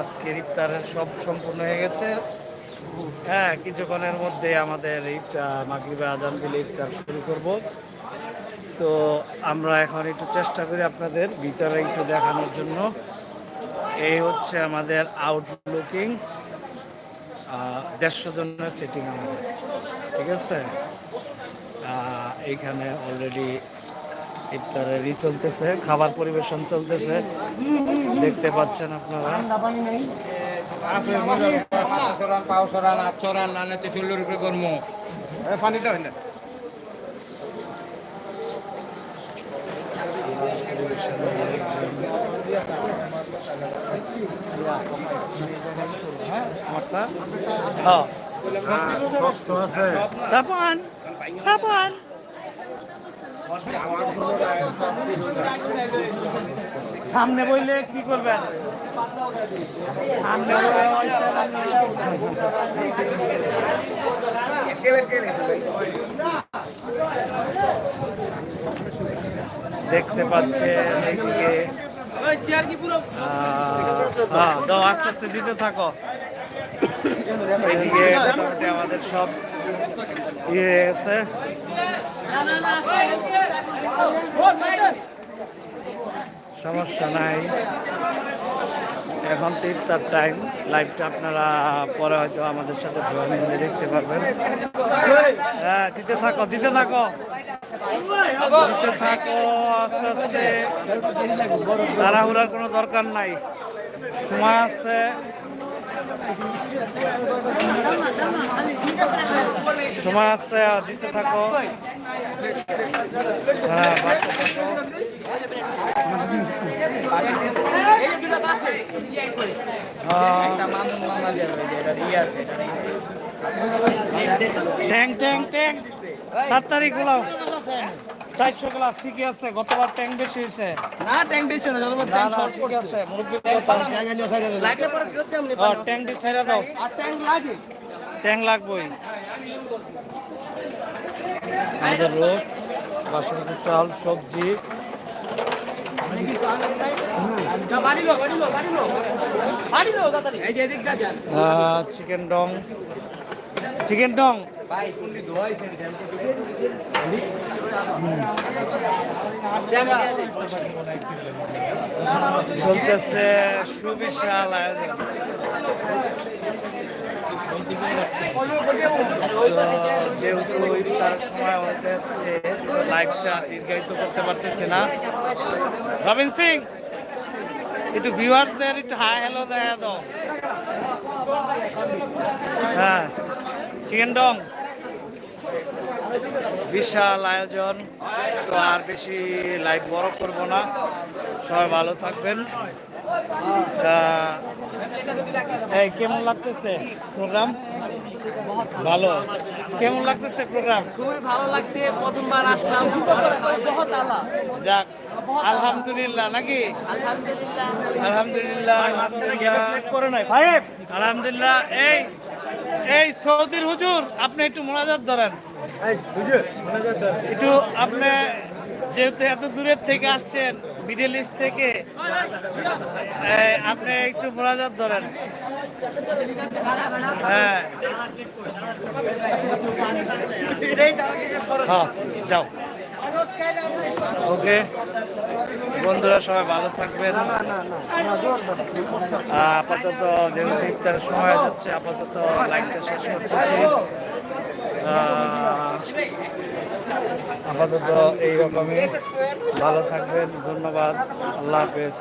আজকের ইফতারের সব সম্পূর্ণ হয়ে গেছে। হ্যাঁ কিছুক্ষণের মধ্যে আমাদের ইফতার মাগরিবে আজান দিলে ইফতার শুরু করব। তো আমরা এখন একটু চেষ্টা করি আপনাদের ভিতরে একটু দেখানোর জন্য। এই হচ্ছে আমাদের আউটলুকিং দেড়শো জনের সেটিং আমাদের। ঠিক আছে? এইখানে অলরেডি ইফতারের ই চলতেছে খাবার পরিবেশন চলতেছে দেখতে পাচ্ছেন আপনারা আমারটা হ্যাঁ সাপান সাপান সামনে বইলে কি করবেন? সামনে দেখতে পাচ্ছেন এইদিকে হ্যাঁ আস্তে আস্তে দিতে থাকো। এইদিকে মোটামুটি আমাদের সব ইয়ে গেছে সমস্যা নাই। এখন তো ইফতার টাইম লাইভটা আপনারা পরে হয়তো আমাদের সাথে জয়েন হলে দেখতে পারবেন। হ্যাঁ দিতে থাকো দিতে থাকো। দিতে থাকো, আস্তে আস্তে। তাড়াহুড়ার কোনো দরকার নাই। সময় আছে। সময় আছে দিতে থাকো। হ্যাঁ। ট্যাং ট্যাং ট্যাং তাড়াতাড়ি গোলাও চারশো গ্লাস ঠিকই আছে গতবার ট্যাং বেশি হয়েছে। না ট্যাঙ্ক বেশি না যতবার শর্ট ঠিক আছে লাগলে পরে ফেরত ট্যাংটি ছেড়ে দাও। আর ট্যাঙ্ক লাগে। ট্যাং লাগবেই। আমাদের রোস্ট বাসমতি চাল সবজি। চিকেন ডং চিকেন ধোয়াই চলতেছে সুবিশাল আয়োজন। যেহেতু ইফতার সময় হয়ে যাচ্ছে লাইফটা দীর্ঘায়িত করতে পারতেছি না। রবিন সিং, একটু ভিউয়ার্সদের একটু হাই হ্যালো দেখা দাও। হ্যাঁ। চিকেন ডং বিশাল আয়োজন। তো আর বেশি লাইভ বড় করব না। সবাই ভালো থাকবেন। এই কেমন লাগতেছে প্রোগ্রাম? ভালো। কেমন লাগতেছে প্রোগ্রাম? খুবই ভালো লাগছে। প্রথমবার আসলাম। যাক আলহামদুলিল্লাহ নাকি? আলহামদুলিল্লাহ। আলহামদুলিল্লাহ করে নাই। ফাইভ। আলহামদুলিল্লাহ এই এই সৌদির হুজুর আপনি একটু মোনাজাত ধরেন। একটু আপনি যেহেতু এত দূরের থেকে আসছেন মিডল ইস্ট থেকে আপনি একটু মোনাজাত ধরেন। হ্যাঁ। হ্যাঁ যাও। ওকে। বন্ধুরা, সবাই ভালো থাকবেন। আপাতত যেহেতু ইফতারের সময় যাচ্ছে আপাতত লাইনটা শেষ করতেছি। আপাতত এইরকমই। ভালো থাকবেন, ধন্যবাদ। আল্লাহ হাফেজ।